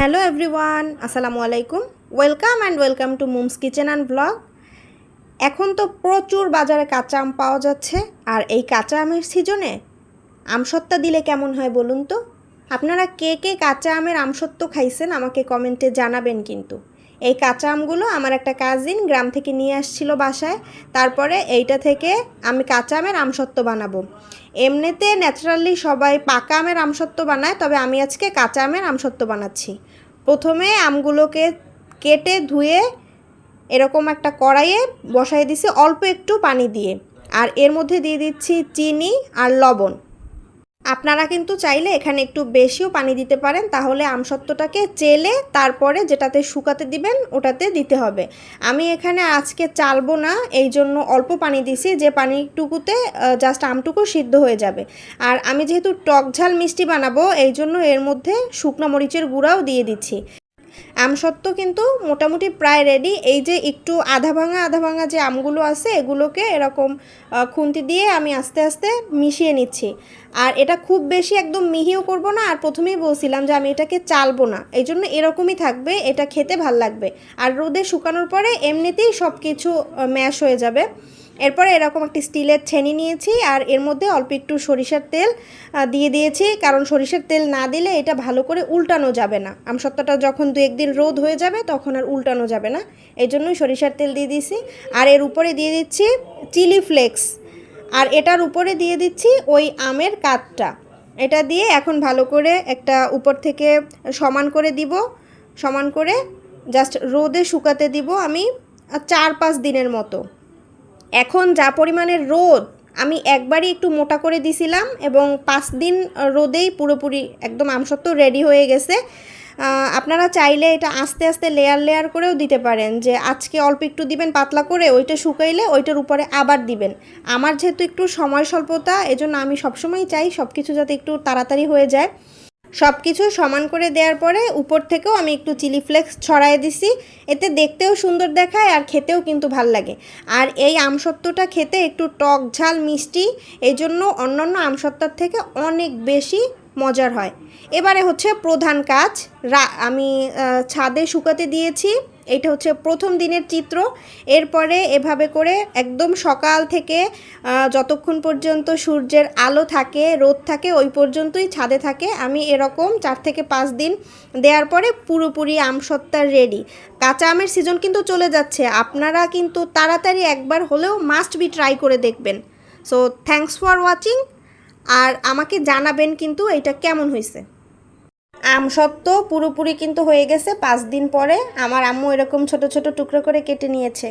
Hello everyone আসসালামু আলাইকুম welcome and welcome to mum's kitchen and blog এখন তো প্রচুর বাজারে কাঁচা আম পাওয়া যাচ্ছে, আর এই কাঁচা আমের সিজনে আমসত্ত্বা দিলে কেমন হয় বলুন তো? আপনারা কে কে কাঁচা আমের আমসত্ত্ব খাইছেন আমাকে কমেন্টে জানাবেন কিন্তু। এই কাঁচা আমগুলো আমার একটা কাজিন গ্রাম থেকে নিয়ে আসছিল বাসায়। তারপরে এইটা থেকে আমি কাঁচা আমের আমসত্ত্ব বানাবো। এমনিতে ন্যাচারালি সবাই পাকা আমের আমসত্ত্ব বানায়, তবে আমি আজকে কাঁচা আমের আমসত্ত্ব বানাচ্ছি। প্রথমে আমগুলোকে কেটে ধুয়ে এরকম একটা কড়াইয়ে বসাই দিছি অল্প একটু পানি দিয়ে। আর এর মধ্যে দিয়ে দিচ্ছি চিনি আর লবণ। আপনারা কিন্তু চাইলে এখানে একটু বেশিও পানি দিতে পারেন, তাহলে আমসত্ত্বটাকে চেলে তারপরে যেটাতে শুকাতে দিবেন ওটাতে দিতে হবে। আমি এখানে আজকে চালবো না, এই জন্য অল্প পানি দিছি, যে পানিটুকুতে জাস্ট আমটুকু সিদ্ধ হয়ে যাবে। আর আমি যেহেতু টক ঝাল মিষ্টি বানাবো, এই জন্য এর মধ্যে শুকনো মরিচের গুঁড়াও দিয়ে দিচ্ছি। আমসত্ত্ব কিন্তু মোটামুটি প্রায় রেডি এই যে একটু আধা ভাঙা আধা ভাঙা যে আমগুলো আছে, এগুলোকে এরকম খুন্তি দিয়ে আমি আস্তে আস্তে মিশিয়ে নিচ্ছি। আর এটা খুব বেশি একদম মিহিও করব না, আর প্রথমেই বলছিলাম যে আমি এটাকে চালবো না। এই জন্য এরকমই থাকবে, এটা খেতে ভালো লাগবে। আর রোদে শুকানোর পরে এমনিতেই সব কিছু ম্যাশ হয়ে যাবে। এরপরে এরকম একটি স্টিলের ছেনি নিয়েছি আর এর মধ্যে অল্প একটু সরিষার তেল দিয়ে দিয়েছি। কারণ সরিষার তেল না দিলে এটা ভালো করে উল্টানো যাবে না। আমসত্ত্বটা যখন দু একদিন রোদ হয়ে যাবে তখন আর উল্টানো যাবে না। এই জন্যই সরিষার তেল দিয়ে দিয়েছি। আর এর উপরে দিয়ে দিচ্ছি চিলি ফ্লেক্স। আর এটার উপরে দিয়ে দিচ্ছি ওই আমের কাতটা। এটা দিয়ে এখন ভালো করে একটা উপর থেকে সমান করে দিব। সমান করে জাস্ট রোদে শুকাতে দিব আমি চার পাঁচ দিনের মতো। এখন যা পরিমাণের রোদ, আমি একবারই একটু মোটা করে দিছিলাম এবং পাঁচ দিন রোদেই পুরোপুরি একদম আমসত্ব রেডি হয়ে গেছে। আপনারা চাইলে এটা আস্তে আস্তে লেয়ার লেয়ার করেও দিতে পারেন যে আজকে অল্প একটু দিবেন, পাতলা করে ওইটা শুকাইলে ওইটার উপরে আবার দিবেন। আমার যেহেতু একটু সময় স্বল্পতা, এজন্য আমি সবসময় চাই সব কিছু যাতে একটু তাড়াতাড়ি হয়ে যায়। সব কিছু সমান করে দেওয়ার পরে উপর থেকেও আমি একটু চিলি ফ্লেক্স ছড়াই দিছি। এতে দেখতেও সুন্দর দেখায় আর খেতেও কিন্তু ভালো লাগে। আর এই আমসত্ত্বটা খেতে একটু টক ঝাল, মিষ্টি এই জন্য অন্যান্য আমসত্ত্বার থেকে অনেক বেশি মজার হয়। এবারে হচ্ছে প্রধান কাজ আমি ছাদে শুকাতে দিয়েছি। এটা হচ্ছে প্রথম দিনের চিত্র। এরপরে এভাবে করে একদম সকাল থেকে যতক্ষণ পর্যন্ত সূর্যের আলো থাকে, রোদ থাকে, ওই পর্যন্তই ছাদে থাকে। আমি এরকম চার থেকে পাঁচ দিন দেওয়ার পরে পুরোপুরি আমসত্ত্বার রেডি কাঁচা আমের সিজন কিন্তু চলে যাচ্ছে। আপনারা কিন্তু তাড়াতাড়ি একবার হলেও মাস্ট বি ট্রাই করে দেখবেন। সো থ্যাঙ্কস ফর ওয়াচিং আর আমাকে জানাবেন কিন্তু এটা কেমন হয়েছে। আমসত্ত্ব পুরোপুরি কিন্তু হয়ে গেছে। পাঁচ দিন পরে আমার আম্মু এরকম ছোট ছোট টুকরো করে কেটে নিয়েছে।